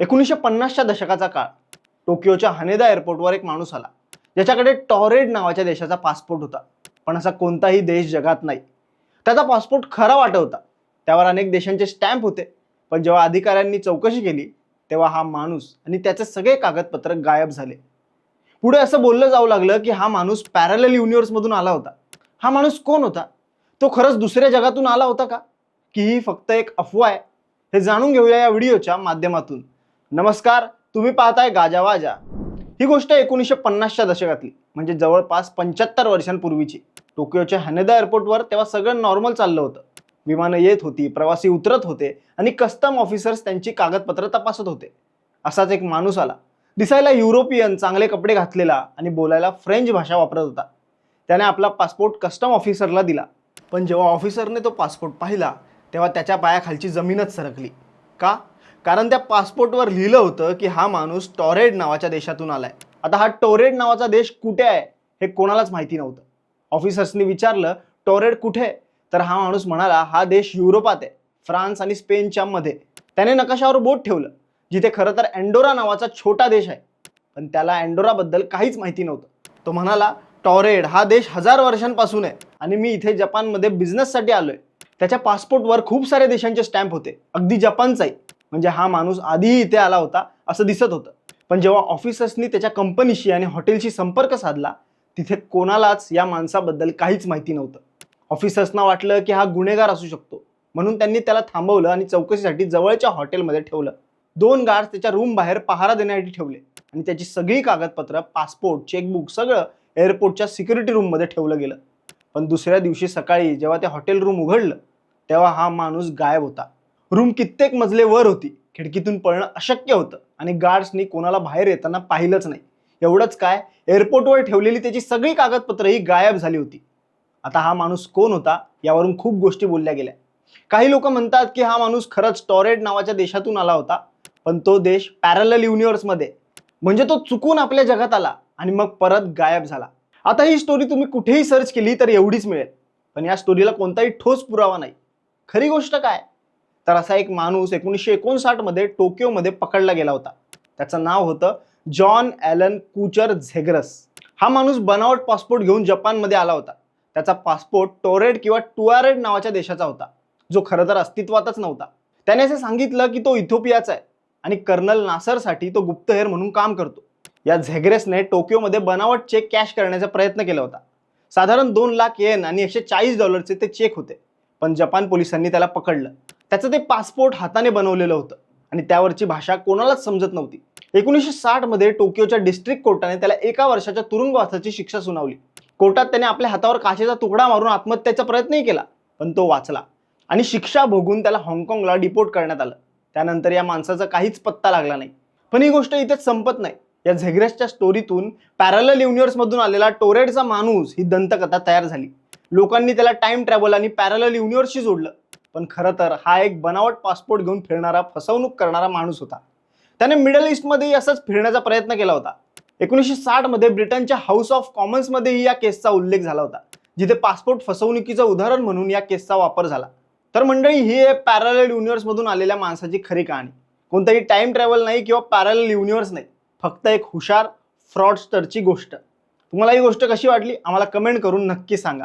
एकोणीसशे पन्नासच्या दशकाचा काळ. टोकियोच्या हनेदा एअरपोर्टवर एक माणूस आला. ज्याच्याकडे टॉरेड नावाच्या देशाचा पासपोर्ट होता. पण असा कोणताही देश जगात नाही. त्याचा पासपोर्ट खरा वाटत होता त्यावर अनेक देशांचे स्टॅम्प होते. पण जेव्हा अधिकाऱ्यांनी चौकशी केली तेव्हा हा माणूस आणि त्याचे सगळे कागदपत्र गायब झाले. पुढे असं बोललं जाऊ लागलं की हा माणूस पॅरल युनिव्हर्समधून आला होता. हा माणूस कोण होता? तो खरंच दुसऱ्या जगातून आला होता का? की ही फक्त एक अफवा आहे? हे जाणून घेऊया या व्हिडिओच्या माध्यमातून. नमस्कार तुम्ही पाहताय गाजावाजा ही गोष्ट एकोणीसशे पन्नासच्या दशकातली म्हणजे जवळपास पंच्याहत्तर वर्षांपूर्वीची. टोकियोच्या हॅनेदा एअरपोर्टवर तेव्हा सगळं नॉर्मल चाललं होतं. विमानं येत होती प्रवासी उतरत होते आणि कस्टम ऑफिसर्स त्यांची कागदपत्र तपासत होते. असाच एक माणूस आला. दिसायला युरोपियन चांगले कपडे घातलेला आणि बोलायला फ्रेंच भाषा वापरत होता. त्याने आपला पासपोर्ट कस्टम ऑफिसरला दिला. पण जेव्हा ऑफिसरने तो पासपोर्ट पाहिला तेव्हा त्याच्या पायाखालची जमीनच सरकली. का? कारण त्या पासपोर्टवर लिहिलं होतं की हा माणूस टॉरेड नावाच्या देशातून आलाय. आता हा टोरेड नावाचा देश कुठे आहे हे कोणालाच माहिती नव्हतं. ऑफिसर्सनी विचारलं टॉरेड कुठे आहे? तर हा माणूस म्हणाला हा देश युरोपात आहे फ्रान्स आणि स्पेनच्या मध्ये. त्याने नकाशावर बोट ठेवलं जिथे खरं तर अँडोरा नावाचा छोटा देश आहे. पण त्याला अँडोराबद्दल काहीच माहिती नव्हतं. तो म्हणाला टॉरेड हा देश हजार वर्षांपासून आहे आणि मी इथे जपानमध्ये बिझनेससाठी आलोय. त्याच्या पासपोर्टवर खूप सारे देशांचे स्टॅम्प होते अगदी जपानचाही. म्हणजे हा माणूस आधीही इथे आला होता असं दिसत होतं. पण जेव्हा ऑफिसर्सनी त्याच्या कंपनीशी आणि हॉटेलशी संपर्क साधला तिथे कोणालाच या माणसाबद्दल काहीच माहिती नव्हतं. ऑफिसर्सना वाटलं की हा गुन्हेगार असू शकतो. म्हणून त्यांनी त्याला थांबवलं आणि चौकशीसाठी जवळच्या हॉटेलमध्ये ठेवलं. दोन गार्ड त्याच्या रूम बाहेर पहारा देण्यासाठी ठेवले. आणि त्याची सगळी कागदपत्र पासपोर्ट चेकबुक सगळं एअरपोर्टच्या सिक्युरिटी रूममध्ये ठेवलं गेलं. पण दुसऱ्या दिवशी सकाळी जेव्हा ते हॉटेल रूम उघडलं तेव्हा हा माणूस गायब होता. रूम कित्येक मजले वर होती. खिडकीतून पळणं अशक्य होतं. आणि गार्ड्सनी कोणाला बाहेर येताना पाहिलंच नाही. एवढंच काय एअरपोर्टवर ठेवलेली त्याची सगळी कागदपत्रही गायब झाली होती. आता हा माणूस कोण होता यावरून खूप गोष्टी बोलल्या गेल्या. काही लोक म्हणतात की हा माणूस खरंच टॉरेड नावाच्या देशातून आला होता पण तो देश पॅरल युनिव्हर्समध्ये म्हणजे तो चुकून आपल्या जगात आला आणि मग परत गायब झाला. आता ही स्टोरी तुम्ही कुठेही सर्च केली तर एवढीच मिळेल. पण या स्टोरीला कोणताही ठोस पुरावा नाही. खरी गोष्ट काय? तर असा एक माणूस एकोणीसशे एकोणसाठमध्ये टोकियोमध्ये पकडला गेला होता. त्याचं नाव होतं जॉन ॲलन कुचर झेग्रस. हा माणूस बनावट पासपोर्ट घेऊन जपानमध्ये आला होता. त्याचा पासपोर्ट टोरेड किंवा टुआरेड नावाच्या देशाचा होता. जो खरं तर अस्तित्वातच नव्हता. त्याने असं सांगितलं की तो इथोपियाचा आहे आणि कर्नल नासरसाठी तो गुप्तहेर म्हणून काम करतो. या झेग्रेसने टोकियोमध्ये बनावट चेक कॅश करण्याचा प्रयत्न केला होता. साधारण दोन लाख येन आणि एकशे चाळीस डॉलरचे ते चेक होते. पण जपान पोलिसांनी त्याला पकडलं. त्याचं ते पासपोर्ट हाताने बनवलेलं होतं. आणि त्यावरची भाषा कोणालाच समजत नव्हती. एकोणीसशे साठमध्ये टोकियोच्या डिस्ट्रिक्ट कोर्टाने त्याला एका वर्षाच्या तुरुंगवासाची शिक्षा सुनावली. कोर्टात त्याने आपल्या हातावर काचेचा तुकडा मारून आत्महत्याचा प्रयत्नही केला पण तो वाचला. आणि शिक्षा भोगून त्याला हाँगकाँगला डिपोर्ट करण्यात आलं. त्यानंतर या माणसाचा काहीच पत्ता लागला नाही. पण ही गोष्ट इथेच संपत नाही. या झेग्रेसच्या स्टोरीतून पॅरल युनिव्हर्समधून आलेला टोरेडचा माणूस ही दंतकथा तयार झाली. लोकांनी त्याला टाइम ट्रॅव्हल आणि पॅरल युनिव्हर्सशी जोडलं. पण खरं तर हा एक बनावट पासपोर्ट घेऊन फिरणारा फसवणूक करणारा माणूस होता. त्याने मिडल ईस्टमध्येही असंच फिरण्याचा प्रयत्न केला होता. एकोणीसशे साठमध्ये ब्रिटनच्या हाऊस ऑफ कॉमन्समध्येही या केसचा उल्लेख झाला होता. जिथे पासपोर्ट फसवणुकीचं उदाहरण म्हणून या केसचा वापर झाला. तर मंडळी ही पॅरल युनिव्हर्समधून आलेल्या माणसाची खरी कहाणी. कोणताही टाइम ट्रॅव्हल नाही किंवा पॅरल युनिव्हर्स नाही. फक्त एक हुशार फ्रॉडस्टरची गोष्ट. तुम्हाला ही गोष्ट कशी वाटली? आम्हाला कमेंट करून नक्की सांगा.